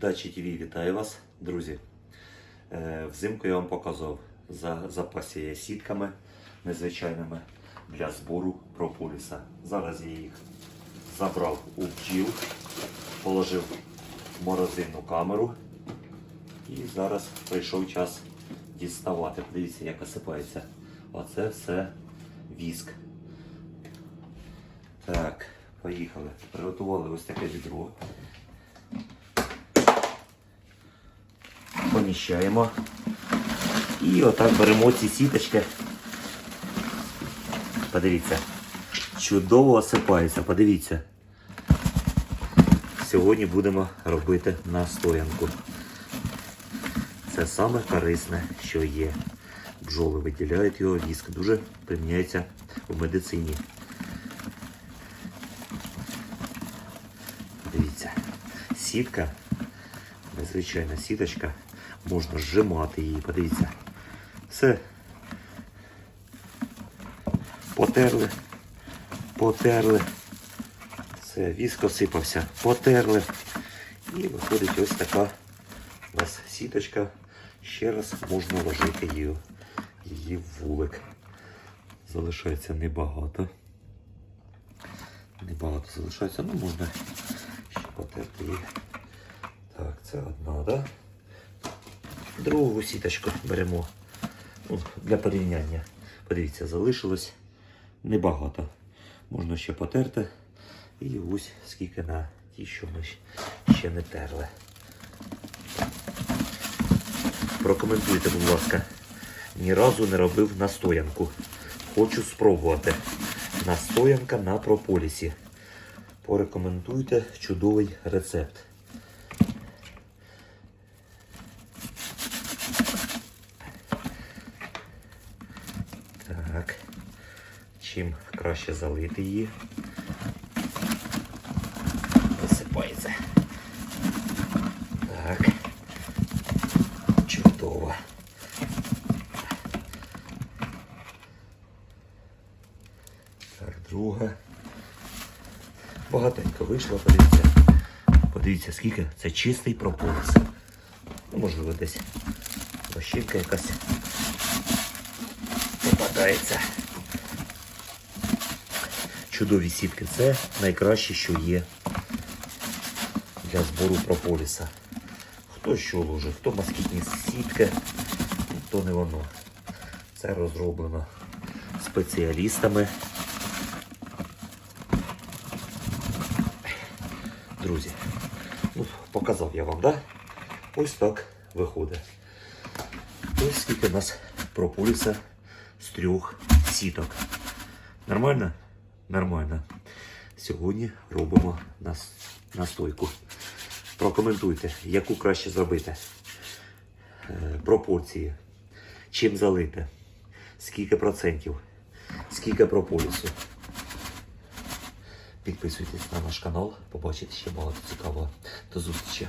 Дачі ТВ вітаю вас, друзі. Е, Взимку я вам показав за запасі сітками незвичайними для збору прополіса. Зараз я їх забрав у бджіл, положив в морозильну камеру і зараз прийшов час діставати. Подивіться, як осипається. Оце все віск. Так, поїхали. Приготували ось таке відро. Поміщаємо. І отак беремо ці сіточки. Подивіться. Чудово осипається, подивіться. Сьогодні будемо робити настоянку. Це саме корисне, що є. Бджоли виділяють його віск. Дуже приміняється в медицині. Дивіться, сітка незвичайна сіточка. Можна зжимати її, подивіться. Все. Потерли, потерли. Все, віск осипався, потерли. І виходить ось така у нас сіточка. Ще раз можна ложити її, її в вулик. Залишається небагато. Небагато залишається, ну можна ще потерти її. Так, це одна, да? Другу сіточку беремо ну, для порівняння. Подивіться, залишилось небагато. Можна ще потерти. І ось скільки на ті, що ми ще не терли. Прокоментуйте, будь ласка. Ні разу не робив настоянку. Хочу спробувати. Настоянка на прополісі. Порекомендуйте чудовий рецепт. Так. Чим краще залити її. Висипається. Так. Чудово. Так, друга. Багатенько вийшло, подивіться. Подивіться, скільки це чистий прополіс. Ну, можливо, десь лощинка якась попадається. Чудові сітки це найкраще, що є для збору прополіса. Хто що ложе, хто москітні сітки, то не воно. Це розроблено спеціалістами. Друзі, ну, показав я вам, да? Ось так виходить. Ось скільки у нас прополіса з трьох сіток. Нормально? Нормально. Сьогодні робимо нас, настойку. Прокоментуйте, яку краще зробити. Е, пропорції. Чим залити? Скільки процентів? Скільки прополісу? Підписуйтесь на наш канал, побачите ще багато цікавого. До зустрічі!